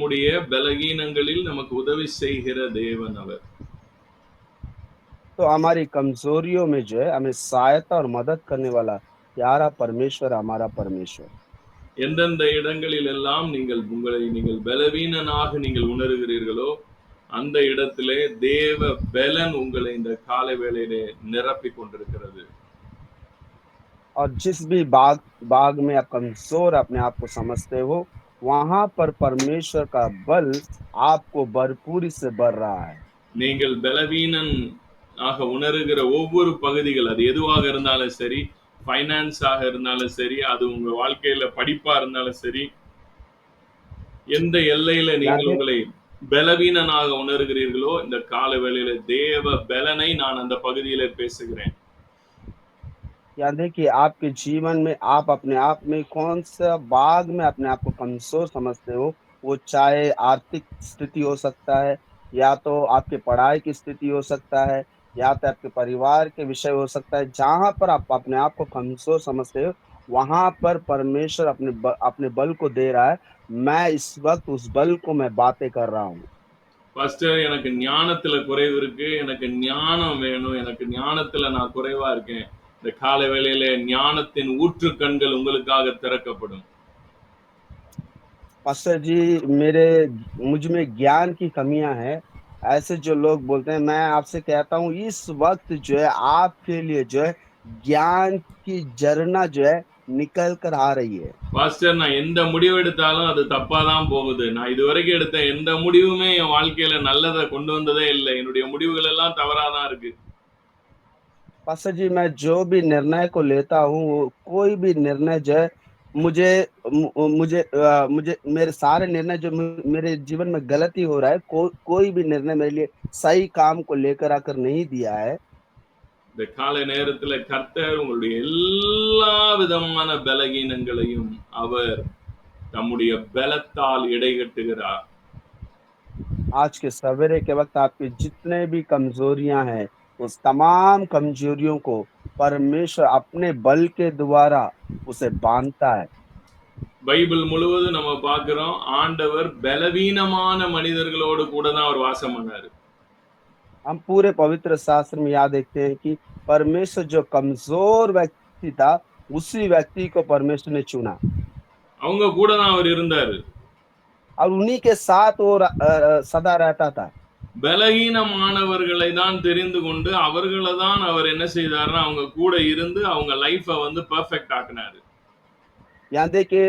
நம்முடைய பலகீனங்களில் நமக்கு உதவி செய்கிற தேவன் அவர் तो हमारी कमजोरियों में जो है हमें सहायता और मदद करने वाला प्यारा परमेश्वर हमारा परमेश्वर எந்தெந்த இடங்களில் எல்லாம் நீங்கள் உங்களை நீங்கள் பலவீனனாக நீங்கள் உணர்கிறீர்களோ அந்த இடத்திலே தேவ பலன் உங்களை இந்த காலை வேளையிலே நிரப்பிக் கொண்டிருக்கிறது और जिस भी बाग बाग में आप कमजोर अपने आप को समझते हो वहां पर परमेश्वर का बल आपको भरपूरी से भर रहा है நீங்கள் பலவீனன் ஆக உணர்கிற ஒவ்வொரு பகுதிகள் அது எதுவாக இருந்தாலும் சரி ஃபைனான்ஸாக இருந்தாலும் சரி அது உங்க வாழ்க்கையில படிப்பா இருந்தாலும் சரி எந்த எல்லையில நீங்கள் யாரு? உங்களை பலவீனனாக உணர்கிறீர்களோ இந்த கால வேளையில தேவ பலனை நான் அந்த பகுதியில பேசுகிறேன் या देखिए आपके जीवन में आप अपने आप में कौन सा बाग में अपने आप को कमजोर समझते हो वो चाहे आर्थिक स्थिति हो सकता है या तो आपके पढ़ाई की स्थिति हो सकता है या तो आपके परिवार के विषय हो सकता है जहां पर आप अपने आप को कमजोर समझते हो वहां पर परमेश्वर अपने ब, अपने बल को दे रहा है मैं इस वक्त उस बल को मैं बातें कर रहा हूँ பாஸ்டர் எனக்கு ஞானத்துல குறைவு இருக்கு எனக்கு ஞானம் வேணும் எனக்கு ஞானத்துல நான் குறைவா இருக்கேன் இந்த காலை வேளையில ஞானத்தின் ஊற்றுக்கண்கள் உங்களுக்காக திறக்கப்படும் पास्टर जी मेरे मुझ में ज्ञान की कमियां हैं ऐसे जो लोग बोलते हैं मैं आपसे कहता हूँ इस वक्त जो है आपके लिए जो है ज्ञान की झरना जो है निकल कर आ रही है பாஸ்டர் நான் எந்த முடிவு எடுத்தாலும் அது தப்பா தான் போகுது நான் இதுவரைக்கும் எடுத்த எந்த முடிவுமே என் வாழ்க்கையில நல்லதை கொண்டு வந்ததே இல்லை என்னுடைய முடிவுகள் எல்லாம் தவறா தான் இருக்கு पास्टर जी मैं जो भी निर्णय को लेता हूँ वो कोई भी निर्णय जो है मुझे मु- मुझे अ, मुझे मेरे सारे निर्णय जो मु- मेरे जीवन में गलती हो रहा है को, कोई भी निर्णय मेरे लिए सही काम को लेकर आकर नहीं दिया है இந்த காலை நேரத்துல கர்த்தர் உங்களுடைய எல்லா விதமான பலகீனங்களையும் அவர் தம்முடைய பலத்தால் இடைகட்டுகிறார் आज के सवेरे के वक्त आपकी जितने भी कमजोरियां हैं उस तमाम कमजोरियों को परमेश्वर अपने बल के द्वारा उसे बांधता है பைபிள் முழுவதும் நம்ம பார்க்கிறோம் ஆண்டவர் பலவீனமான மனிதர்களோடு கூட தான் அவர் வாசம் பண்ணாரு हम पूरे पवित्र शास्त्र में याद देखते हैं कि परमेश्वर जो कमजोर व्यक्ति था उसी व्यक्ति को परमेश्वर ने चुना அவங்க கூட தான் அவர் இருந்தாரு और उन्हीं के साथ वो र- अ, अ, सदा रहता था பலகீனமானவர்களை தான் தெரிந்து கொண்டு அவர்களை தான் அவர் என்ன செய்தாருன்னா அவங்க கூட இருந்து அவங்க லைஃபை வந்து பெர்ஃபெக்ட் ஆக்குனாரு यहाँ देखिए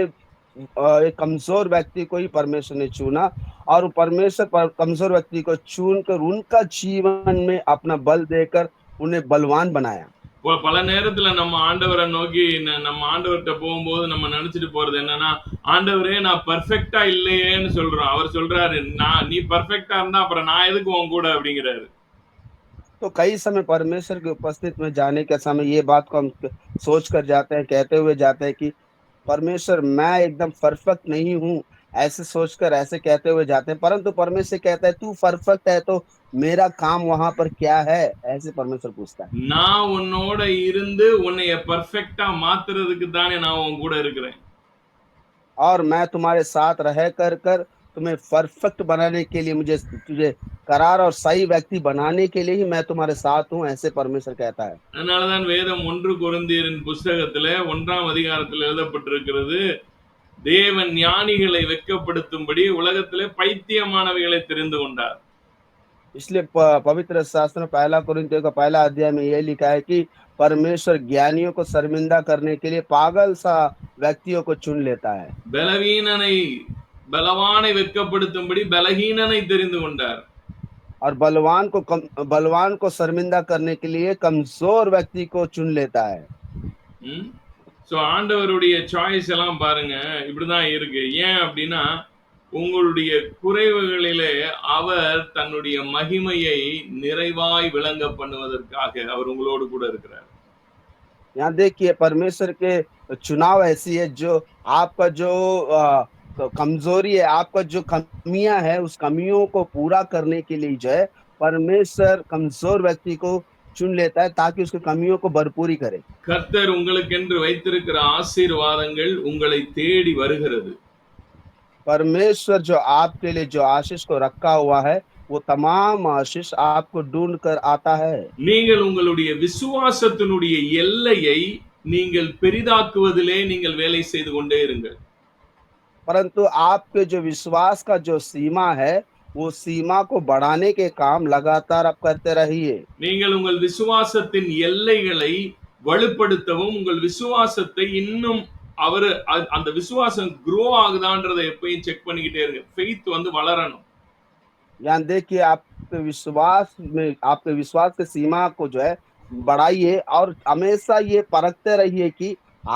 अ, एक कमजोर व्यक्ति को ही परमेश्वर ने चुना और वो परमेश्वर पर कमजोर व्यक्ति को चुनकर उनका जीवन में अपना बल देकर उन्हें बलवान बनाया இப்போ பல நேரத்துல நம்ம ஆண்டவரை நோக்கி ந- நம்ம ஆண்டவர்கிட்ட போகும்போது நம்ம நினைச்சிட்டு போறது என்னன்னா ஆண்டவரே நான் பர்ஃபெக்டா இல்லையேன்னு சொல்றோம் அவர் சொல்றாரு நான் நீ பர்ஃபெக்டா இருந்தா அப்புறம் நான் எதுக்கு உன் கூட அப்படிங்கிறாரு तो कई समय परमेश्वर के उपस्थित में जाने के समय ये बात को हम सोच कर जाते हैं कहते हुए जाते हैं कि परमेश्वर मैं एकदम परफेक्ट नहीं हूँ ऐसे सोचकर ऐसे कहते हुए जाते हैं परंतु परमेश्वर कहता है तू परफेक्ट है तो मेरा काम वहां पर क्या है ऐसे परमेश्वर पूछता है நான் உன்னோட இருந்து உன்னைய பர்ஃபெக்டா மாத்துறதுக்கு தானே நான் உன் கூட இருக்கிறேன் और मैं तुम्हारे साथ रह कर कर तुम्हें परफेक्ट बनाने के लिए मुझे तुझे करार और सही व्यक्ति बनाने के लिए ही मैं तुम्हारे साथ हूँ ऐसे परमेश्वर कहता है அதனாலதான் வேதம் ஒன்று குருந்தியரின் புஸ்தகத்துல ஒன்றாம் அதிகாரத்தில் எழுதப்பட்டிருக்கிறது தேவன் ஞானிகளை வெட்கப்படுத்தும்படி உலகத்திலே பைத்தியமானவைகளை தெரிந்து கொண்டார் इसलिए प- पवित्र शास्त्र में पहला कुरिन्थियों का पहला अध्याय में यह लिखा है कि परमेश्वर ज्ञानियों को शर्मिंदा करने के लिए पागल सा व्यक्तियों को चुन लेता है பலவீனனை பலவானை வெட்கப்படுத்தும்படி பலஹீனனை தெரிந்து கொண்டார் और बलवान को कम बलवान को शर्मिंदा करने के लिए कमजोर व्यक्ति को चुन लेता है ஸோ ஆண்டவருடைய சாய்ஸ் எல்லாம் பாருங்க இப்படிதான் இருக்கு ஏன் அப்படின்னா உங்களுடைய குறைவுகளிலே அவர் தன்னுடைய மகிமையை நிறைவாய் விளங்க பண்ணுவதற்காக அவர் உங்களோடு கூட இருக்கிறார் यहाँ देखिए परमेश्वर के चुनाव ऐसी है जो आपका जो अ, कमजोरी है आपका जो कमियां है उस कमियों को पूरा करने के लिए जो है परमेश्वर कमजोर व्यक्ति को चुन लेता है ताकि उसकी कमियों को भरपूरी करे கர்த்தர் உங்களுக்கென்று வைத்திருக்கிற ஆசீர்வாதங்கள் உங்களை தேடி வருகிறது परमेश्वर जो आपके लिए जो आशीष को रखा हुआ है वो तमाम आशीष आपको ढूंढ कर आता है நீங்கள் உங்களுடைய விசுவாசத்தினுடைய எல்லையை நீங்கள் பெரிதாக்குவதிலே நீங்கள் வேலை செய்து கொண்டே இருங்கள் परंतु आपके जो विश्वास का जो सीमा है वो सीमा को बढ़ाने के काम लगातार आप करते रहिए நீங்கள் உங்கள் விசுவாசத்தின் எல்லைகளை வலுப்படுத்தவும் உங்கள் விசுவாசத்தை இன்னும் அவரு அ- அந்த விசுவாசம் grow ஆகுதான்றதை எப்பயும் செக் பண்ணிக்கிட்டே இருங்க ஃபெய்த் வந்து வளரணும் यहाँ देखिए आपके विश्वास में आपके विश्वास की सीमा को जो है बढ़ाइए और हमेशा ये परखते रहिए कि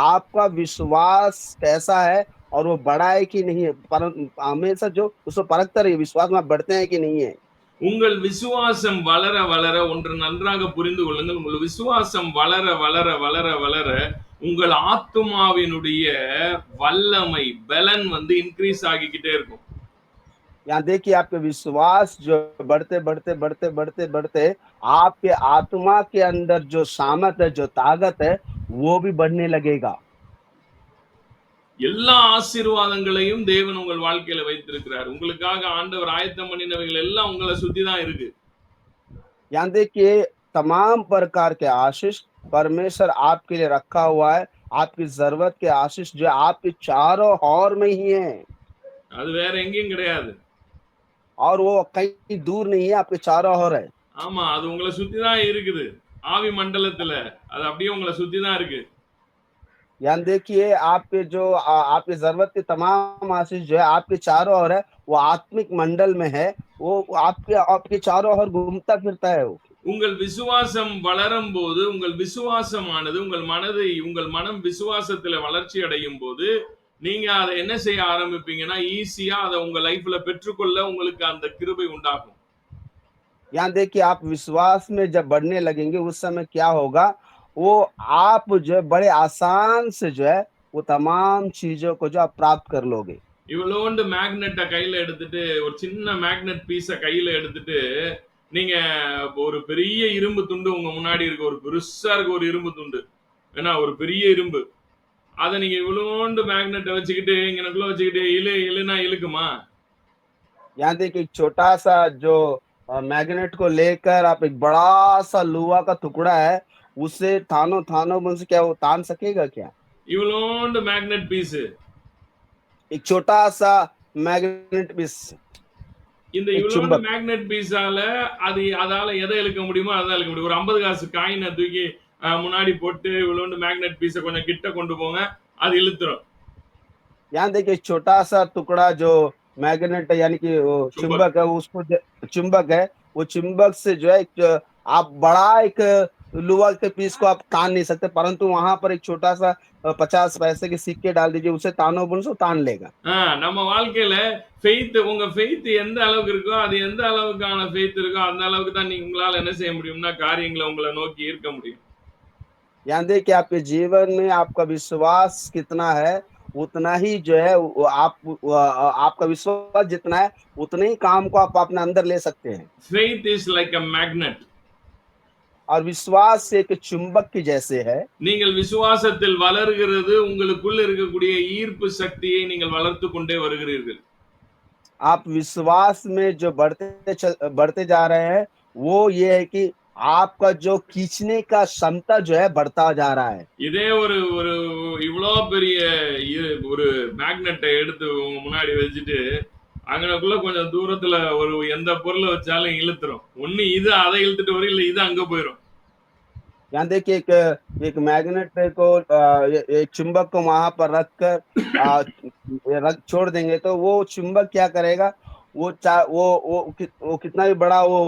आपका विश्वास कैसा है और वो बढ़ा है कि नहीं है पर हमेशा जो उसको परखते रहिए विश्वास में आप बढ़ते हैं कि नहीं है உங்கள் விசுவாசம் வளர வளர ஒன்று நன்றாக புரிந்து கொள்ளுங்கள் உங்கள் விசுவாசம் வளர வளர வளர வளர உங்கள் ஆத்துமாவினுடைய வல்லமை பலன் வந்து இன்க்ரீஸ் ஆகிக்கிட்டே இருக்கும் यहाँ देखिए आपके विश्वास जो बढ़ते बढ़ते बढ़ते बढ़ते बढ़ते आपके आत्मा के अंदर जो सामत है जो ताकत है वो भी बढ़ने लगेगा எல்லா ஆசீர்வாதங்களையும் தேவன் உங்கள் வாழ்க்கையில வைத்திருக்கிறார் உங்களுக்காக ஆண்டவர் ஆயத்தம் பண்ணினவைகள் எல்லாம் உங்களை சுத்தி தான் இருக்கு यहाँ देखिए तमाम प्रकार के आशीष परमेश्वर आपके लिए रखा हुआ है आपकी जरूरत के आशीष जो आपके चारों ओर में ही है அது வேற எங்கேயும் கிடையாது और वो कहीं दूर नहीं है आपके चारों ओर है ஆமா அது உங்களை சுத்தி தான் இருக்குது ஆவி மண்டலத்துல அது அப்படியே உங்களை சுத்தி தான் இருக்கு यहाँ देखिए आपके जो आ, आपकी जरूरत के तमाम आशीष जो है आपके चारों ओर है वो आत्मिक मंडल में है वो आपके आपके चारों ओर घूमता फिरता है वो உங்கள் விசுவாசம் வளரும் போது உங்கள் விசுவாசமானது உங்கள் மனதை உங்கள் மனம் விசுவாசத்துல வளர்ச்சி அடையும் போது நீங்க அதை என்ன செய்ய ஆரம்பிப்பீங்கன்னா ஈஸியா அதை உங்க லைஃப்ல பெற்றுக்கொள்ள உங்களுக்கு அந்த கிருபை உண்டாகும் यहाँ देखिए आप विश्वास में जब बढ़ने लगेंगे उस समय क्या होगा वो आप जो है बड़े आसान से जो है वो तमाम चीजों को जो आप प्राप्त कर लोगे இவ்வளோண்டு மேக்னெட்டை கையில எடுத்துட்டு ஒரு சின்ன மேக்னெட் பீஸை கையில எடுத்துட்டு நீங்க ஒரு பெரிய இரும்பு துண்டு உங்க முன்னாடி இருக்கு ஒரு பெருசா இருக்கு ஒரு இரும்பு துண்டு ஏன்னா ஒரு பெரிய இரும்பு அதை நீங்க இவ்வளோண்டு மேக்னெட்டை வச்சுக்கிட்டு இங்கனக்குள்ள வச்சுக்கிட்டு இழு இழுனா இழுக்குமா यहाँ देखिए एक छोटा सा जो अ, मैग्नेट को लेकर आप एक बड़ा सा लोहा का टुकड़ा है उसे थानों थानों में से क्या वो तान सकेगा क्या இவ்வளோண்டு மேக்னெட் பீஸ் एक छोटा सा मैग्नेट पीस இந்த ஒரு இவ்வளோண்டு சும்பம். மேக்னெட் பீஸால அது அதால எதை இழுக்க முடியுமோ அதான் இழுக்க முடியும் ஒரு ஐம்பது காசு காயினை தூக்கி அஹ், முன்னாடி போட்டு இவ்வளோண்டு மேக்னெட் பீஸை கொஞ்சம் கிட்ட கொண்டு போங்க அது இழுத்துரும் यहाँ देखिए एक छोटा सा टुकड़ा जो मैग्नेट है यानी कि वो चुंबक। चुंबक है उसको जो- चुंबक है वो चुंबक से जो है एक आप बड़ा एक लोहा के पीस को आप तान नहीं सकते परंतु वहां पर एक छोटा सा पचास पैसे के सिक्के डाल दीजिए उसे तानो बुन से वो तान लेगा ஆ, நம்ம வாழ்க்கையில ஃபெய்த் உங்க ஃபெய்த் எந்த அளவுக்கு இருக்கோ அது எந்த அளவுக்கான ஃபெய்த் இருக்கோ அந்த அளவுக்கு தான் நீங்க உங்களால என்ன செய்ய முடியும்னா காரியங்களை உங்களை நோக்கி ஈர்க்க முடியும் यहाँ देखिए आपके जीवन में आपका विश्वास कितना है उतना ही जो है वो आप वो आपका विश्वास जितना है उतने ही काम को आप अपने अंदर ले सकते हैं faith is like a magnet और विश्वास एक चुंबक के जैसे है நீங்கள் விசுவாசத்தில் வளர்கிறது உங்களுக்குள்ள இருக்கக்கூடிய ஈர்ப்பு சக்தியை நீங்கள் வளர்த்து கொண்டே வருகிறீர்கள் आप विश्वास में जो बढ़ते चल बढ़ते जा रहे हैं वो ये है कि आपका जो खींचने का क्षमता जो है बढ़ता जा रहा है இதே ஒரு ஒரு இவ்வளோ பெரிய இ- ஒரு மேக்னெட்டை எடுத்து உங்க முன்னாடி வச்சுட்டு அங்கனக்குள்ள கொஞ்சம் தூரத்துல ஒரு எந்த பொருளை வச்சாலும் இழுத்துரும் ஒண்ணு இது அதை இழுத்துட்டு வரும் இல்ல இது அங்க போயிடும் यहाँ देखिए एक एक मैग्नेट को अ, ए- एक चुंबक को वहां पर रख कर अ, रख छोड़ देंगे तो वो चुंबक क्या करेगा वो चा वो वो कि- वो कितना भी बड़ा वो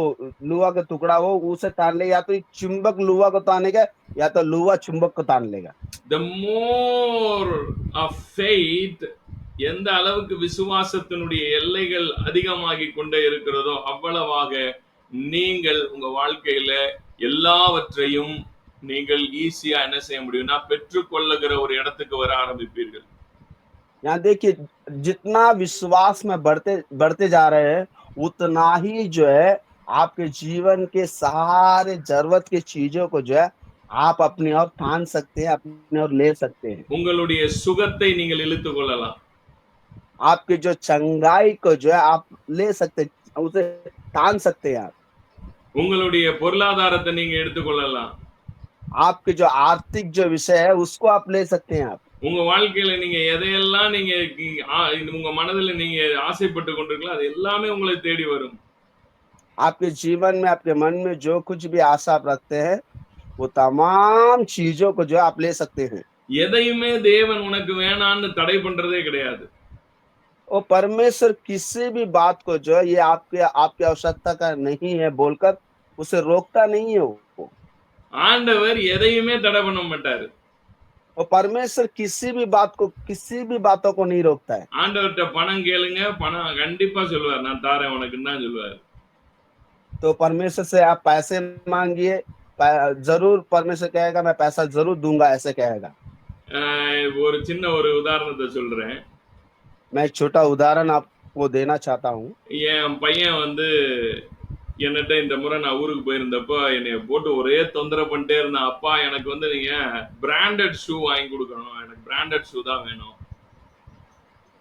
लोहा का टुकड़ा हो उसे तान लेगा या तो एक चुंबक लोहा को तानेगा या तो लोहा चुंबक को तान लेगा the more of faith எந்த அளவுக்கு விசுவாசத்தினுடைய எல்லைகள் அதிகமாகி கொண்டே இருக்கிறதோ அவ்வளவாக நீங்கள் உங்க வாழ்க்கையில எல்லாவற்றையும் நீங்கள் ஈஸியா என்ன செய்ய முடியும்னா பெற்றுக்கொள்ளுகிற ஒரு இடத்துக்கு வர ஆரம்பிப்பீர்கள் यहाँ देखिए जितना विश्वास में बढ़ते बढ़ते जा रहे हैं उतना ही जो है आपके जीवन के सारे जरूरत की चीजों को जो है आप अपनी ओर तान सकते हैं अपनी ओर ले सकते हैं உங்களுடைய சுகத்தை நீங்கள் இழுத்துக் கொள்ளலாம் आपकी जो चंगाई को जो है आप ले सकते उसे तान सकते हैं आप உங்களுடைய பொருளாதாரத்தை நீங்க எடுத்துக்கொள்ளலாம் आपके जो आर्थिक जो विषय है उसको आप ले सकते हैं आप உங்க வாழ்க்கையில நீங்க எதையெல்லாம் நீங்க கி- ஆ- உங்க மனதுல நீங்க ஆசைப்பட்டு கொண்டிருக்கலாம் அது எல்லாமே உங்களை தேடி வரும் आपके जीवन में आपके मन में जो कुछ भी आशा आप रखते हैं वो तमाम चीजों को जो है आप ले सकते हैं எதையுமே தேவன் உனக்கு வேணான்னு தடை பண்றதே கிடையாது और परमेश्वर किसी भी बात को जो है ये आपके आपकी आवश्यकता का नहीं है बोलकर उसे रोकता नहीं है वो ஆண்டவர் எதையுமே தடை பண்ண மாட்டாரு और परमेश्वर किसी भी बात को किसी भी बातों को नहीं रोकता है ஆண்டவர்கிட்ட பணம் கேளுங்க பணம் கண்டிப்பா சொல்லுவார் நான் தாரேன் உனக்குன்னு தான் சொல்லுவார் तो परमेश्वर से आप पैसे मांगिए पै- जरूर परमेश्वर कहेगा मैं पैसा जरूर दूंगा ऐसे कहेगा ஆஹ் ஒரு சின்ன ஒரு உதாரணத்தை சொல்றேன் मैं एक छोटा उदाहरण आपको देना चाहता हूँ என் பையன் வந்து என்னட்ட இந்த முறை நான் ஊருக்கு போயிருந்தப்போ என்னைய போட்டு ஒரே தொந்தரவு பண்ணிட்டே இருந்தான் அப்பா எனக்கு வந்து நீங்க பிராண்டட் ஷூ வாங்கி கொடுக்கணும் எனக்கு பிராண்டட் ஷூ தான் வேணும்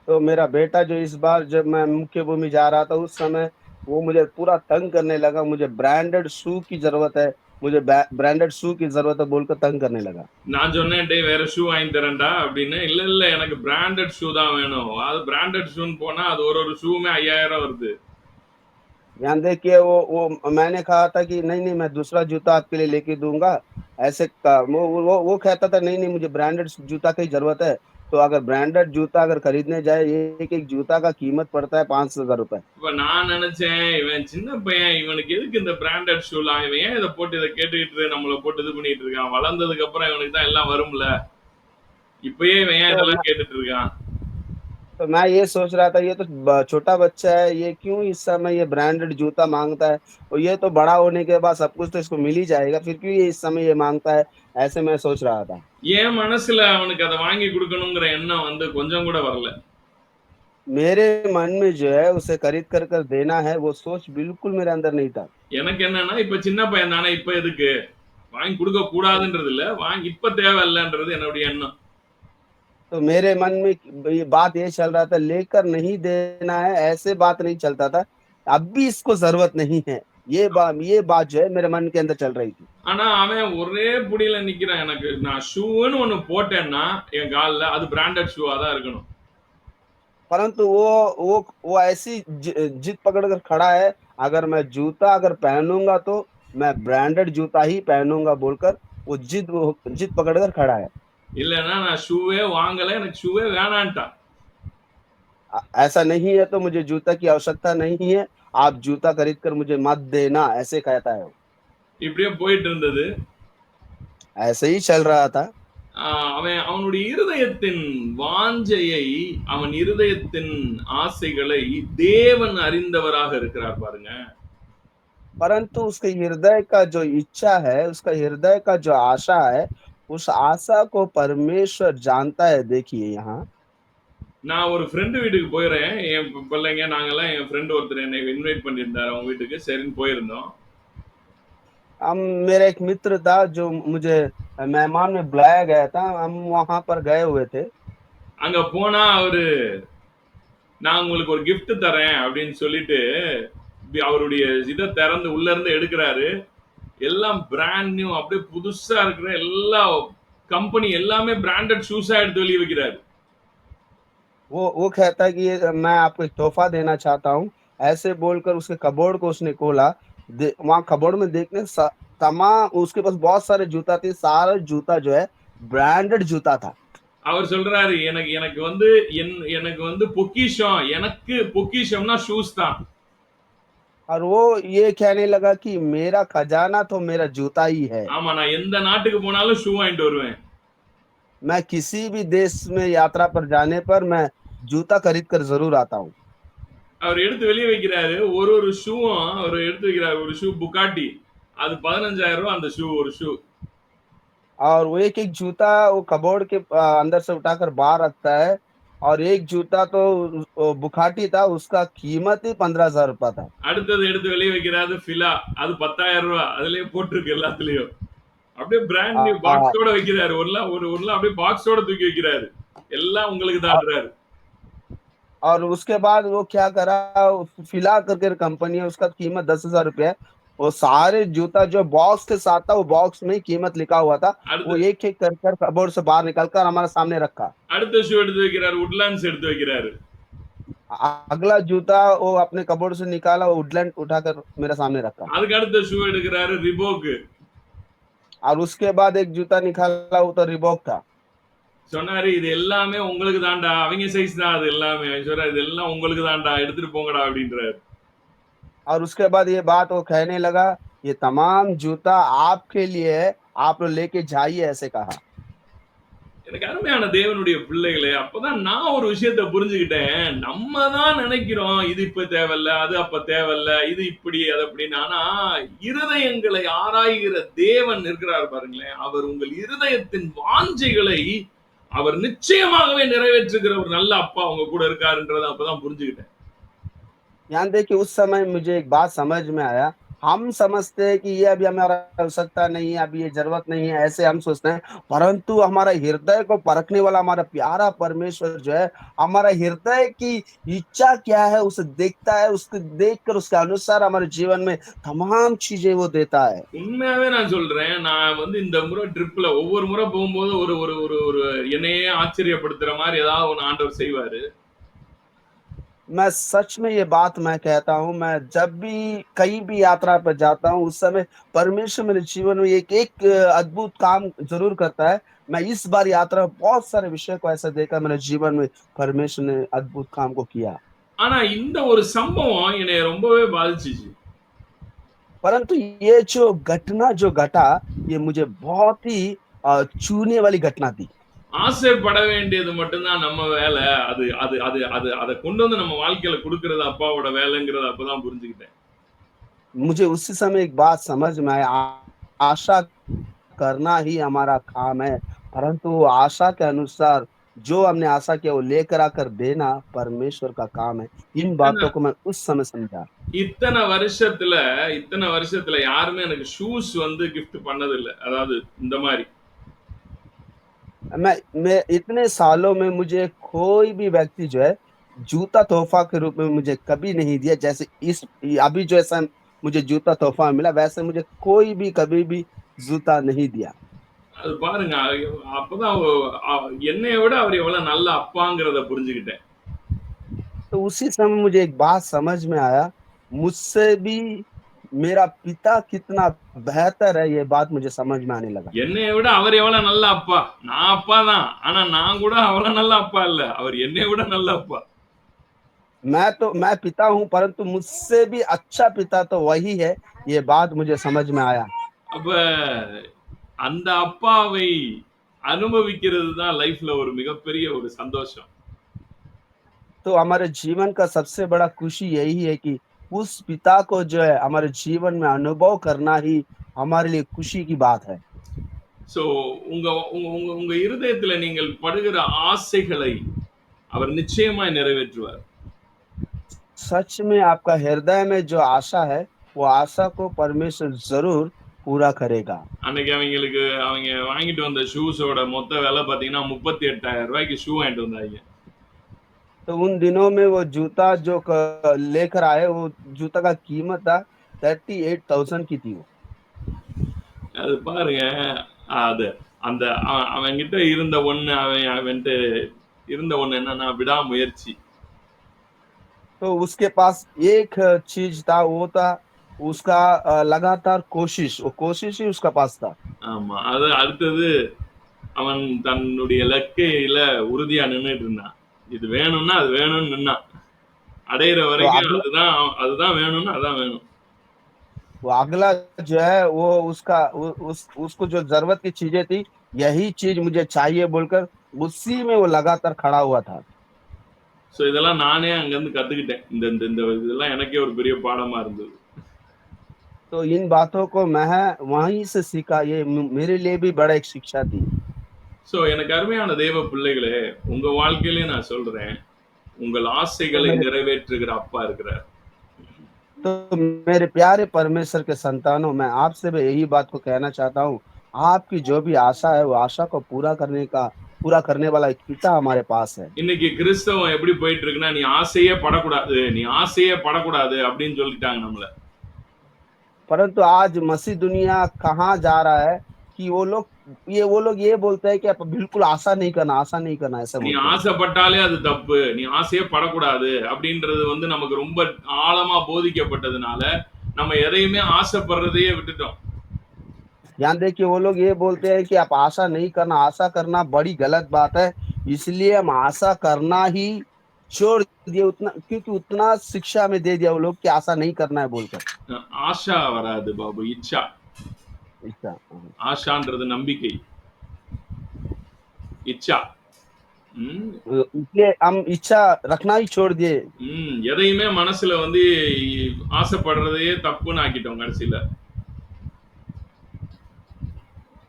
तो मेरा बेटा जो इस बार जब मैं मुख्य भूमि जा रहा था उस समय वो मुझे पूरा तंग करने लगा मुझे ब्रांडेड शू की जरूरत है मुझे ब्रांडेड शू की जरूरत है बोलकर तंग करने लगा நான் சொன்னேன் டேய் வேற ஷூ வாங்கி தரேன்டா அப்படின்னு இல்ல இல்ல எனக்கு பிராண்டட் ஷூ தான் வேணும் அது பிராண்டட் ஷூன்னு போனா அது ஒரு ஒரு ஷூமே ஐயாயிரம் வருது ध्यान देखिए वो वो मैंने कहा था कि नहीं नहीं मैं दूसरा जूता आपके लिए लेके दूंगा ऐसे का- वो वो वो कहता था नहीं नहीं मुझे ब्रांडेड जूता की जरूरत है तो अगर ब्रांडेड जूता अगर खरीदने जाए एक एक जूता का कीमत पड़ता है पांच हजार रुपए இப்ப நான் நினைச்சேன் இவன் சின்ன பையன் இவனுக்கு எதுக்கு இந்த பிராண்டட் ஷூலாம் இவன் ஏன் இதை போட்டு இதை கேட்டுக்கிட்டு நம்மள போட்டு இது பண்ணிட்டு இருக்கான் வளர்ந்ததுக்கு அப்புறம் இவனுக்கு தான் எல்லாம் வரும்ல இப்பயே இவன் ஏன் இதெல்லாம் கேட்டுட்டு இருக்கான் तो मैं ये सोच रहा था ये तो ब- छोटा बच्चा है ये क्यों इस समय ये ब्रांडेड जूता मांगता है और ये तो बड़ा होने के बाद सब कुछ तो इसको मिल ही जाएगा फिर क्यों ये इस समय ये मांगता है ऐसे मैं सोच रहा था என் மனசுல அவனுக்கு அதை வாங்கி கொடுக்கணுங்கிற எண்ணம் வந்து கொஞ்சம் கூட வரல मेरे मन में जो है उसे खरीद कर कर देना है वो सोच बिल्कुल मेरे अंदर नहीं था எனக்கு என்னன்னா இப்ப சின்ன பையன் தானே இப்ப எதுக்கு வாங்கி கொடுக்க கூடாதுன்றது இல்ல வாங்கி இப்ப தேவையில்லைன்றது என்னுடைய எண்ணம் तो मेरे मन में ये बात ये चल रहा था लेकर नहीं देना है ऐसे बात नहीं चलता था अब भी इसको जरूरत नहीं है ये बात ये बात जो है मेरे मन के अंदर चल रही थी ஆனா அவன் ஒரே புடியில நிக்கிறான் எனக்கு நான் ஷூன்னு ஒண்ணு போட்டேன்னா என் கால்ல அது பிராண்டட் ஷூவா தான் இருக்கணும் परंतु वो वो वो ऐसी जि- जिद पकड़ कर खड़ा है अगर मैं जूता अगर पहनूंगा तो मैं ब्रांडेड जूता ही पहनूंगा बोलकर वो जिद वो जिद पकड़ कर खड़ा है இல்லைன்னா நான் ஷூவே வாங்கல எனக்கு ஷூவே வேணான்ட்டான் अ- ऐसा नहीं है तो मुझे जूता की आवश्यकता नहीं है आप जूता खरीद कर मुझे मत देना ऐसे कहता है वो இப்படியே போயிட்டு இருந்தது ऐसे ही चल रहा था ஆஹ் அவன் அவனுடைய இருதயத்தின் வாஞ்சையை அவன் இருதயத்தின் ஆசைகளை தேவன் அறிந்தவராக இருக்கிறார் பாருங்க परंतु उसके हृदय का जो इच्छा है उसका हृदय का जो आशा है उस आशा को परमेश्वर जानता है देखिए यहाँ நான் ஒரு ஃப்ரெண்டு வீட்டுக்கு போயிறேன் என் பி- பிள்ளைங்க நாங்கெல்லாம் என் ஃப்ரெண்டு ஒருத்தர் என்னை இன்வைட் பண்ணியிருந்தாரு அவங்க வீட்டுக்கு சரின்னு போயிருந்தோம் हम मेरा एक मित्र था जो मुझे मेहमान में बुलाया गया था हम वहां पर गए हुए थे அங்க போனா அவரு நான் உங்களுக்கு ஒரு gift தரேன் அப்படின்னு சொல்லிட்டு இப்படி அவருடைய இதை திறந்து உள்ள இருந்து எடுக்கிறாரு எல்லாம் பிராண்ட் நியூ அப்படியே புதுசா இருக்கிற எல்லா கம்பெனி எல்லாமே பிராண்டட் ஷூஸா எடுத்து வெளியே வைக்கிறாரு वो वो कहता है कि ये मैं आपको एक तोहफा देना चाहता हूँ ऐसे बोलकर उसके कबोर्ड को उसने खोला दे- वहाँ कबोर्ड में देखने सा- तमाम उसके पास बहुत सारे जूता थे सारा जूता जो है ब्रांडेड जूता था அவர் சொல்றாரு எனக்கு எனக்கு வந்து என் எனக்கு வந்து பொக்கிஷம் எனக்கு பொக்கிஷம்னா ஷூஸ் தான் और वो ये कहने लगा कि मेरा खजाना तो मेरा जूता ही है ஆமா நான் எந்த நாட்டுக்கு போனாலும் ஷூ வாங்கிட்டு வருவேன் मैं किसी भी देश में यात्रा पर जाने पर मैं जूता खरीद कर जरूर आता हूँ அவர் எடுத்து வெளியே வைக்கிறாரு ஒரு ஒரு ஷூவும் அவர் எடுத்து வைக்கிறாரு ஒரு ஷூ புகாட்டி அது பதினஞ்சாயிரம் ரூபாய் அந்த ஷூ ஒரு ஷூ और वो एक एक जूता वो कबोर्ड के आ, अंदर से उठाकर बाहर रखता है और एक जूता तो वो बुखाटी था उसका कीमत ही पंद्रह हजार रुपया था அடுத்தது எடுத்து வெளியே வைக்கிறாரு ஃபிலா அது பத்தாயிரம் ரூபாய் அதுலயே போட்டிருக்கு எல்லாத்துலயும் அப்படியே பிராண்ட் நியூ ஆ, ஆ. பாக்ஸோட வைக்கிறாரு ஒருலாம் ஒரு ஒருலாம் அப்படியே பாக்ஸோட தூக்கி வைக்கிறாரு எல்லாம் உங்களுக்கு தான்றாரு और उसके बाद वो क्या करा फिला करके कंपनी है उसका कीमत दस हजार रुपया है वो सारे जूता जो बॉक्स के साथ था वो बॉक्स में ही कीमत लिखा हुआ था वो அடுத்து एक एक कर कर कबोर्ड से बाहर निकल कर हमारे सामने रखा அடுத்த ஷூ எடுத்து வைக்கிறாரு உட்லாண்ட்ஸ் எடுத்து வைக்கிறாரு अ- अगला जूता वो अपने कबोर्ड से निकाला वो वुडलैंड उठाकर मेरे सामने रखा அதுக்கு அடுத்த ஷூ எடுக்கிறாரு ரிபோக்கு और उसके बाद एक जूता निकाला वो तो रिबॉक था சொன்னாரு இது எல்லாமே உங்களுக்கு தான்டா அவங்க சைஸ் தான் அது எல்லாமே அவன் சொல்றாரு இது எல்லாம் உங்களுக்கு தான்டா எடுத்துட்டு போங்கடா அப்படின்றாரு और उसके बाद ये बात वो कहने लगा ये तमाम जूता आपके लिए है आप लोग लेके जाइए ऐसे कहा எனக்கு அருமையான தேவனுடைய பிள்ளைகளே அப்பதான் நான் ஒரு விஷயத்த புரிஞ்சுக்கிட்டேன் நம்ம தான் நினைக்கிறோம் இது இப்ப தேவையில்ல அது அப்ப தேவையில்ல இது இப்படி அது அப்படின்னு ஆனா இருதயங்களை ஆராய்கிற தேவன் இருக்கிறார் பாருங்களேன் அவர் உங்கள் இருதயத்தின் வாஞ்சைகளை அவர் நிச்சயமாகவே நிறைவேற்றுகிற ஒரு நல்ல அப்பா உங்க கூட இருக்காருன்றத அப்பதான் புரிஞ்சுக்கிட்டேன் ध्यान दे कि उस समय मुझे एक बात समझ में आया हम समझते हैं कि ये अभी हमारा आवश्यकता नहीं है अभी ये जरूरत नहीं है ऐसे हम सोचते हैं परंतु हमारा हृदय को परखने वाला हमारा प्यारा परमेश्वर जो है हमारा हृदय की इच्छा क्या है उसे देखता है उसको देखकर उसके अनुसार हमारे जीवन में तमाम चीजें वो देता है உண்மையாவே நான் சொல்றேன் நான் வந்து இந்த முறை ட்ரிப்ல ஒவ்வொரு முறை போகும்போது ஒரு ஒரு ஒரு ஒரு என்னையே ஆச்சரியப்படுத்துற மாதிரி ஏதாவது ஒன்று ஆண்டவர் செய்வாரு मैं सच में ये बात मैं कहता हूँ मैं जब भी कहीं भी यात्रा पर जाता हूँ उस समय परमेश्वर मेरे जीवन में एक एक अद्भुत काम जरूर करता है मैं इस बार यात्रा में बहुत सारे विषय को ऐसा देखा मेरे जीवन में परमेश्वर ने अद्भुत काम को किया ஆனா இந்த ஒரு சம்பவம் என்னை ரொம்பவே பாதிச்சிச்சு परंतु ये जो घटना जो घटा ये मुझे बहुत ही अ, छूने वाली घटना थी ஆசைப்பட வேண்டியது மட்டும்தான் நம்ம வேலை அது அது அது அது அதை கொண்டு வந்து நம்ம வாழ்க்கையில கொடுக்கறது அப்பாவோட வேலைங்கிறத அப்பதான் புரிஞ்சுக்கிட்டேன் मुझे उसी समय एक बात समझ में आया आ- आशा करना ही हमारा काम है परंतु वो आशा के अनुसार जो हमने आशा किया वो लेकर आकर देना परमेश्वर का काम है इन बातों को मैं उस समय समझा இத்தனை வருஷத்துல இத்தனை வருஷத்துல யாருமே எனக்கு ஷூஸ் வந்து கிஃப்ட் பண்ணதில்லை அதாவது இந்த மாதிரி मैं मैं इतने सालों में मुझे कोई भी व्यक्ति जो है जूता तोहफा के रूप में मुझे कभी नहीं दिया जैसे इस अभी जो ऐसा मुझे जूता तोहफा मिला वैसे मुझे कोई भी कभी भी जूता नहीं दिया அது பாருங்க அ- அப்பதான் அவ- அ- என்னைய விட அவர் எவ்வளவு நல்ல அப்பாங்கிறத புரிஞ்சுக்கிட்டேன் तो उसी समय मुझे एक बात समझ में आया मुझसे भी मेरा पिता कितना बेहतर है ये बात मुझे समझ में आने लगा என்னைய விட அவர் எவ்வளவு நல்ல அப்பா நான் அப்பா தான் ஆனா நான் கூட அவ்வளவு நல்ல அப்பா இல்ல அவர் என்னைய விட நல்ல அப்பா मैं तो मैं पिता हूँ परंतु मुझसे भी अच्छा पिता तो वही है ये बात मुझे समझ में आया அப்ப அந்த அப்பாவை அனுபவிக்கிறது தான் லைஃப்ல ஒரு மிகப்பெரிய ஒரு சந்தோஷம் तो हमारे जीवन का सबसे बड़ा खुशी यही है कि उस पिता को जो है हमारे जीवन में अनुभव करना ही हमारे लिए खुशी की बात है சோ உங்க உங்க உங்க உங்க இருதயத்துல நீங்கள் படுகிற ஆசைகளை அவர் நிச்சயமாய் நிறைவேற்றுவார் सच में आपका हृदय में जो आशा है वो आशा को परमेश्वर जरूर पूरा करेगा அன்னைக்கு அவங்களுக்கு அவங்க வாங்கிட்டு வந்த ஷூஸோட மொத்த விலை பாத்தீங்கன்னா முப்பத்தி எட்டாயிரம் ரூபாய்க்கு ஷூ வாங்கிட்டு வந்தாங்க तो उन दिनों में वो जूता जो क- लेकर आए वो जूता का कीमत था थर्टी एट थाउजेंड की थी वो அது பாருங்க அது அந்த அவ- அவன்கிட்ட இருந்த ஒண்ணு அவன் அவன்ட்டு இருந்த ஒண்ணு என்னன்னா விடாமுயற்சி तो उसके पास एक चीज था वो था उसका अ, लगातार कोशिश वो कोशिश ही उसका पास था ஆமா அது அடுத்தது அவன் தன்னுடைய லக்கையில உறுதியா நின்னுட்டு இருந்தான் இது வேணும்னா அது வேணும்னு நின்னான் அடையிற வரைக்கும் அது- அதுதான் அதுதான் வேணும்னா அதான் வேணும் वो अगला जो है वो उसका उ, उस उसको जो जरूरत की चीजें थी यही चीज मुझे चाहिए बोलकर उसी में वो लगातार खड़ा हुआ था ஸோ இதெல்லாம் நானே அங்கேருந்து கத்துக்கிட்டேன் இந்த இந்த இந்த இதெல்லாம் எனக்கே ஒரு பெரிய பாடமா இருந்தது तो इन बातों को मैं वहीं से सीखा ये म- मेरे लिए भी बड़ा एक शिक्षा थी ஸோ எனக்கு அருமையான தேவ பிள்ளைகளே உங்க வாழ்க்கையிலே நான் சொல்றேன் உங்கள் ஆசைகளை நிறைவேற்றுகிற அப்பா இருக்கிறார் तो मेरे प्यारे परमेश्वर के संतानों मैं आपसे भी यही बात को कहना चाहता हूँ आपकी जो भी आशा है वो आशा को पूरा करने का पूरा करने वाला एक पिता हमारे पास है இன்னைக்கு கிறிஸ்தவம் எப்படி போயிட்டு இருக்குன்னா நீ ஆசையே படக்கூடாது நீ ஆசையே படக்கூடாது அப்படின்னு சொல்லிட்டாங்க நம்மள परंतु आज मसीह दुनिया कहाँ जा रहा है कि वो लोग ये वो लोग ये बोलते हैं कि आप बिल्कुल आशा नहीं करना आशा नहीं करना ऐसा நீ बोलते हैं ஆசைப்பட்டாலே அது தப்பு நீ ஆசையே படக்கூடாது அப்படின்றது வந்து நமக்கு ரொம்ப ஆழமா போதிக்கப்பட்டதுனால நம்ம எதையுமே ஆசைப்படுறதையே விட்டுட்டோம் यहाँ देखिए वो लोग ये बोलते हैं कि आप आशा नहीं करना आशा करना बड़ी गलत बात है इसलिए हम आशा करना ही छोड़ दिए उतना क्योंकि उतना शिक्षा में दे दिया वो लोग कि आशा नहीं करना है बोलकर ஆஷா வராது பாபு இச்சா इच्छा ஆஷான்றது நம்பிக்கை இச்சா ம், इसलिए हम इच्छा रखना ही छोड़ दिए ம், எதையுமே மனசுல வந்து ஆசைப்படுறதையே தப்புன்னு ஆக்கிட்டோம் கடைசியில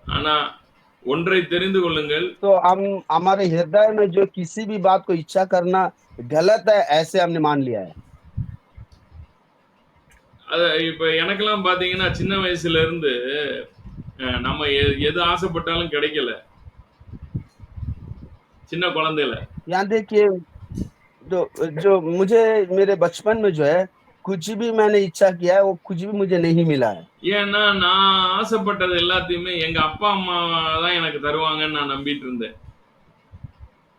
ஆனா ஒன்றை தெரிந்து கொள்ளுங்கள் तो हम हमारे हृदय में जो किसी भी बात को इच्छा करना गलत है ऐसे हमने मान लिया है அது இப்ப எனக்கெல்லாம் பாத்தீங்கன்னா சின்ன வயசுல இருந்து அஹ், நம்ம எ- எது ஆசைப்பட்டாலும் கிடைக்கல சின்ன குழந்தையில यहाँ देखिए जो जो मुझे मेरे बचपन में जो है कुछ भी मैंने इच्छा किया है वो कुछ भी मुझे नहीं मिला है ஏன்னா நான் ஆசைப்பட்டது எல்லாத்தையுமே எங்க அப்பா அம்மா தான் எனக்கு தருவாங்கன்னு நான் நம்பிட்டு இருந்தேன்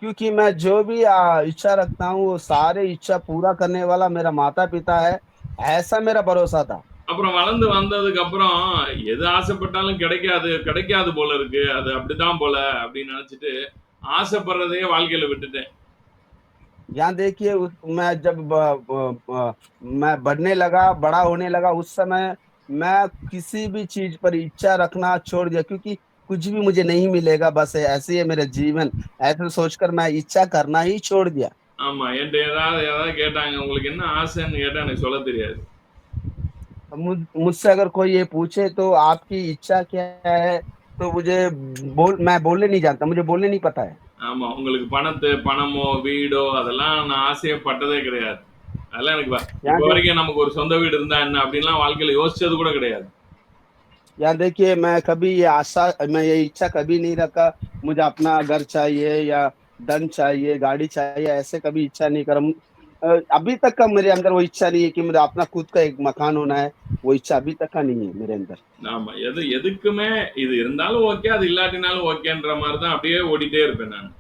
क्योंकि मैं जो भी आ, इच्छा रखता हूँ वो सारे इच्छा पूरा करने वाला मेरा माता पिता है ऐसा मेरा भरोसा था அப்புறம் வளர்ந்து வந்ததுக்கு அப்புறம் எது ஆசைப்பட்டாலும் கிடைக்காது கிடைக்காது போல இருக்கு அது அப்படிதான் போல அப்படின்னு நினைச்சிட்டு ஆசைப்படுறதையே வாழ்க்கையில விட்டுட்டேன் यहाँ देखिए उस- मैं जब ब- ब- ब- मैं बढ़ने लगा बड़ा होने लगा उस समय मैं किसी भी चीज पर इच्छा रखना छोड़ दिया क्योंकि कुछ भी मुझे नहीं मिलेगा बस ऐसे ही है मेरा जीवन ऐसे सोचकर मैं इच्छा करना ही छोड़ दिया ஆமா என்கிட்ட ஏதாவது ஏதாவது கேட்டாங்க உங்களுக்கு என்ன ஆசைன்னு கேட்டா எனக்கு சொல்ல தெரியாது मुझ- मुझसे अगर कोई ये पूछे तो आपकी इच्छा क्या है तो मुझे बोल मैं बोलने नहीं जानता मुझे बोलने नहीं पता है ஆமா உங்களுக்கு பணத்து பணமோ வீடோ அதெல்லாம் நான் ஆசையே பட்டதே கிடையாது அதெல்லாம் எனக்கு வ- இப்போ வரைக்கும் நமக்கு ஒரு சொந்த வீடு இருந்தா என்ன அப்படின்லாம் வாழ்க்கையில யோசிச்சது கூட கிடையாது या देखिए मैं कभी ये आशा मैं ये इच्छा कभी नहीं रखा मुझे अपना घर चाहिए या धन चाहिए गाड़ी चाहिए ऐसे कभी इच्छा नहीं करा अ, अभी तक का मेरे अंदर वो इच्छा नहीं है कि मेरा अपना खुद का एक मकान होना है वो इच्छा अभी तक का नहीं है मेरे अंदर ஆமா எது எதுக்குமே இது இருந்தாலும் ஓகே அது இல்லாட்டினாலும் ஓகேன்ற மாதிரி தான் அப்படியே ஓடிட்டே இருப்பேன் நான்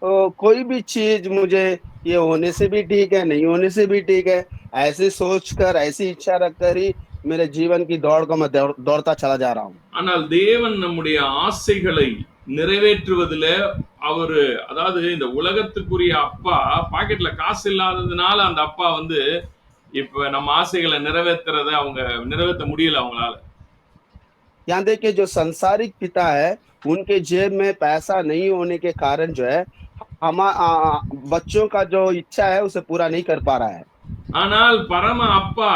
तो कोई भी चीज मुझे ये होने से भी ठीक है नहीं होने से भी ठीक है ऐसे सोच कर ऐसी इच्छा रखकर ही मेरे जीवन की दौड़ को मैं दौड़, दौड़ता चला जा रहा हूँ ஆனால் தேவன் நம்முடைய ஆசைகளை நிறைவேற்றுவதில் அவரு அதாவது இந்த உலகத்துக்குரிய அப்பா பாக்கெட்ல காசு இல்லாததுனால அந்த அப்பா வந்து இப்ப நம்ம ஆசைகளை நிறைவேற்றுறத அவங்க நிறைவேற்ற முடியல அவங்களால यहाँ देखिए जो संसारिक पिता है उनके जेब में पैसा नहीं होने के कारण जो है हम बच्चों का जो इच्छा है उसे पूरा नहीं कर पा रहा है ஆனால் பரம அப்பா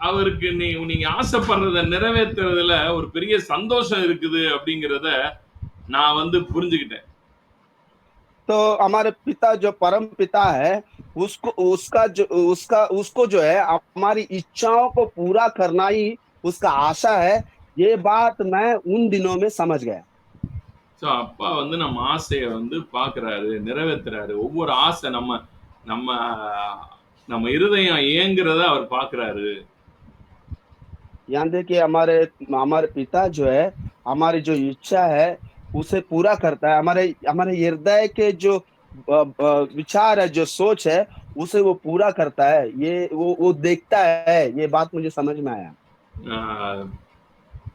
அவருக்கு நீ நீங்க ஆசைப்படுறத நிறைவேற்றுறதுல ஒரு பெரிய சந்தோஷம் இருக்குது அப்படிங்கிறத நான் வந்து புரிஞ்சுக்கிட்டேன் तो हमारे पिता जो परम पिता है उसको उसका जो उसका उसको जो है हमारी इच्छाओं को पूरा करना ही उसका आशा है ये बात मैं उन दिनों में समझ गया ஸோ அப்பா வந்து நம்ம ஆசையை வந்து பார்க்கறாரு நிறைவேத்துறாரு ஒவ்வொரு ஆசை நம்ம நம்ம நம்ம இருதயம் ஏங்குறத அவர் பார்க்கறாரு यहाँ देखिए हमारे हमारे पिता जो है हमारी जो इच्छा है उसे पूरा करता है हमारे हमारे हृदय के जो अ, अ, विचार है जो सोच है उसे वो पूरा करता है ये वो वो देखता है ये बात मुझे समझ में आया ஆஹ்,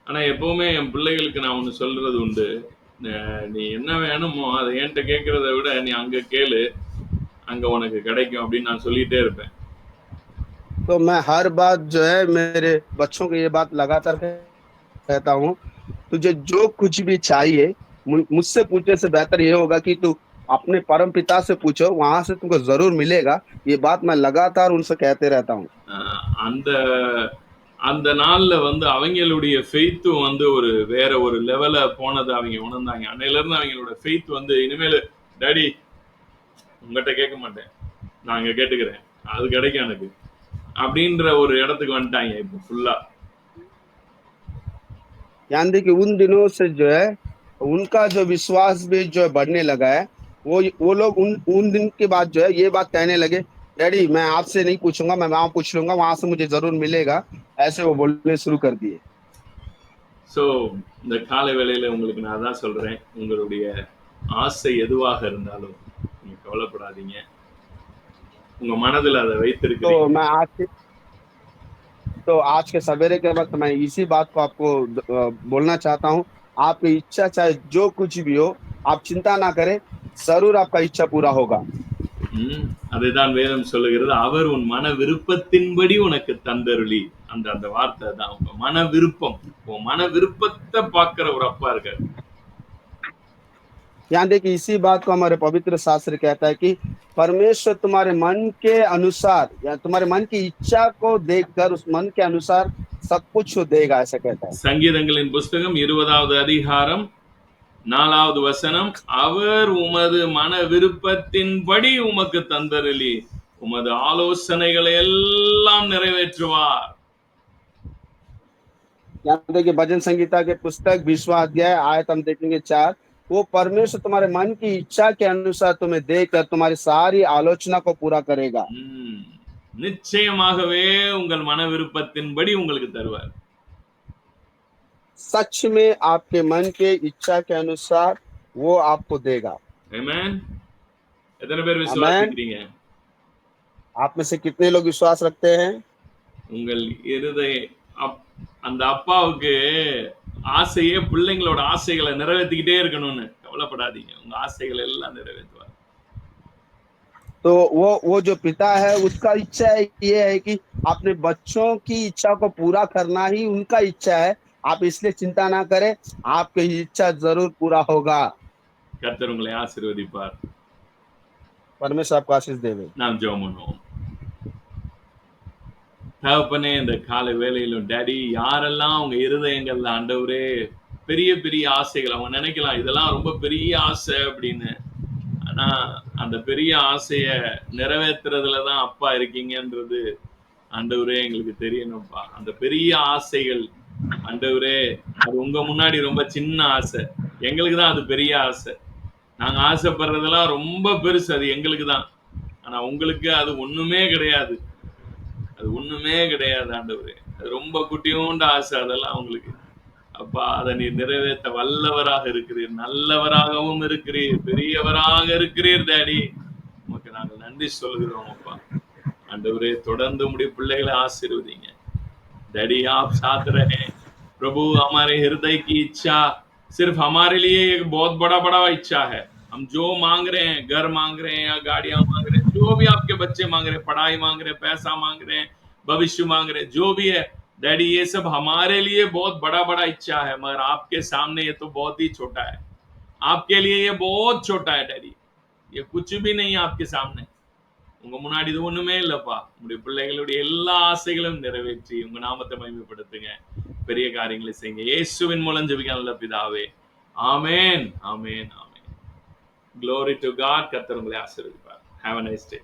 ஆனா எப்பவுமே என் பிள்ளைகளுக்கு நான் ஒன்று சொல்றது உண்டு அஹ், நீ என்ன வேணுமோ அதை என்கிட்ட கேட்கறத விட நீ அங்க கேளு அங்க உனக்கு கிடைக்கும் அப்படின்னு நான் சொல்லிட்டே இருப்பேன் तो मैं हर बात जो है मेरे बच्चों को ये बात लगातार कहता हूँ तुझे जो कुछ भी चाहिए मु- मुझसे पूछने से बेहतर ये होगा कि तू अपने परम पिता से पूछो वहां से तुमको जरूर मिलेगा ये बात मैं लगातार उनसे कहते रहता हूँ ஆஹ், அந்த அந்த நாள்ல வந்து அவங்களுடைய ஃபெய்த்தும் வந்து ஒரு வேற ஒரு லெவல போனதை அவங்க உணர்ந்தாங்க அன்னையில இருந்து அவங்களோட ஃபெய்த் வந்து இனிமேல் டாடி உங்ககிட்ட கேட்க மாட்டேன் நான் இங்க கேட்டுக்கிறேன் அது கிடைக்கும் எனக்கு அப்படின்ற ஒரு இடத்துக்கு வந்துட்டாங்க இப்போ ஃபுல்லா यानी देखिए उन दिनों से जो है उनका जो विश्वास भी जो है बढ़ने लगा है वो वो लोग उन उन दिन के बाद जो है ये बात कहने लगे डैडी मैं आपसे नहीं पूछूंगा मैं वहां पूछ लूंगा वहां से मुझे जरूर मिलेगा ऐसे वो बोलने शुरू कर दिए ஸோ இந்த காலை வேளையில உங்களுக்கு நான் அதான் சொல்றேன் உங்களுடைய ஆசை எதுவாக இருந்தாலும் நீங்க கவலைப்படாதீங்க உங்க மனதில் அதை तो வைத்திருக்கிறீங்க मैं आज के तो आज के सवेरे के वक्त मैं इसी बात को आपको अ, बोलना चाहता हूँ आपकी इच्छा चाहे जो कुछ भी हो आप चिंता ना करें जरूर आपका इच्छा पूरा होगा ம், அதைதான் வேதம் சொல்லுகிறது அவர் உன் மன விருப்பத்தின்படி உனக்கு தந்தருளி அந்த அந்த வார்த்தை தான் உங்க மன விருப்பம் உன் மன விருப்பத்தை பார்க்கிற ஒரு அப்பா இருக்காரு यहाँ देखिए इसी बात को हमारे पवित्र शास्त्र कहता है कि परमेश्वर तुम्हारे मन के अनुसार या तुम्हारे मन की इच्छा को देखकर उस मन के अनुसार सब कुछ वो देगा ऐसा कहता है சங்கீதங்களின் புஸ்தகம் இருபதாவது அதிகாரம் நாலாவது வசனம் அவர் உமது மன விருப்பத்தின்படி உமக்கு தந்தருளி உமது ஆலோசனைகளை எல்லாம் நிறைவேற்றுவார் यहाँ देखिए भजन संगीता के पुस्तक विश्वा अध्याय आयत हम देखेंगे चार वो परमेश्वर तुम्हारे मन की इच्छा के अनुसार तुम्हें देकर तुम्हारी सारी आलोचना को पूरा करेगा ம், நிச்சயமாகவே உங்கள் மன விருப்பத்தின்படி உங்களுக்கு தருவார் सच में आपके मन के इच्छा के अनुसार वो आपको देगा Amen? எத்தனை பேர் விசுவாசிக்கிறீங்க आप में से कितने लोग विश्वास रखते हैं உங்கள் இருதய அப்- அந்த அப்பாவுக்கு ஆசையே பிள்ளைங்களோட ஆசைகளை நிறைவேற்றிக்கிட்டே இருக்கணும்னு கவலைப்படாதீங்க உங்க ஆசைகளை எல்லாம் நிறைவேற்றுவார் तो वो वो जो पिता है उसका इच्छा है ये है कि अपने बच्चों की इच्छा को पूरा करना ही उनका इच्छा है आप इसलिए चिंता ना करें आपकी इच्छा जरूर पूरा होगा கர்த்தர் உங்களை ஆசீர்வதிப்பார் परमेश्वर आपको आशीष देवे நாம் ஜெபம் பண்ணுவோம் தகப்பனே இந்த காலை வேலையிலும் டேடி யாரெல்லாம் உங்க இருதயங்கள்ல ஆண்டவரே பெரிய பெரிய ஆசைகள் அவங்க நினைக்கலாம் இதெல்லாம் ரொம்ப பெரிய ஆசை அப்படின்னு ஆனா அந்த பெரிய ஆசைய நிறைவேத்துறதுல தான் அப்பா இருக்கீங்கன்றது ஆண்டவரே எங்களுக்கு தெரியணும்ப்பா அந்த பெரிய ஆசைகள் ஆண்டவரே அது உங்க முன்னாடி ரொம்ப சின்ன ஆசை. எங்களுக்கு தான் அது பெரிய ஆசை. நாங்க ஆசைப்படுறதெல்லாம் ரொம்ப பெருசு அது எங்களுக்கு தான். ஆனா உங்களுக்கு அது ஒண்ணுமே கிடையாது. அது ஒண்ணுமே கிடையாது ஆண்டவரே. அது ரொம்ப குட்டியோண்ட ஆசை அதெல்லாம் உங்களுக்கு அப்பா அதை நீ நிறைவேற்ற வல்லவராக இருக்கிறீர் நல்லவராகவும் இருக்கிறீர் பெரியவராக இருக்கிறீர் டேடி உமக்கு நாங்கள் நன்றி சொல்கிறோம் அப்பா ஆண்டவரே தொடர்ந்து உடைய பிள்ளைகளை ஆசீர்வதிங்க डैडी आप साथ रहे प्रभु हमारे हृदय की इच्छा सिर्फ हमारे लिए एक बहुत बड़ा बड़ा इच्छा है हम जो मांग रहे हैं घर मांग रहे हैं या गाड़ियां मांग रहे हैं जो भी आपके बच्चे मांग रहे हैं पढ़ाई मांग रहे हैं पैसा मांग रहे हैं भविष्य मांग रहे हैं जो भी है डैडी ये सब हमारे लिए बहुत बड़ा बड़ा इच्छा है मगर आपके सामने ये तो बहुत ही छोटा है आपके लिए ये बहुत छोटा है डैडी ये कुछ भी नहीं है आपके सामने உங்க முன்னாடி இது ஒண்ணுமே இல்லப்பா உங்களுடைய பிள்ளைகளுடைய எல்லா ஆசைகளும் நிறைவேற்றி உங்க நாமத்தை மகிமைப்படுத்துங்க பெரிய காரியங்களை செய்யுங்க இயேசுவின் மூலம் ஜெபிக்க நல்ல பிதாவே ஆமென் ஆமென் ஆமென் glory to god கர்த்தர் உங்களை ஆசீர்வதிப்பார் have a nice day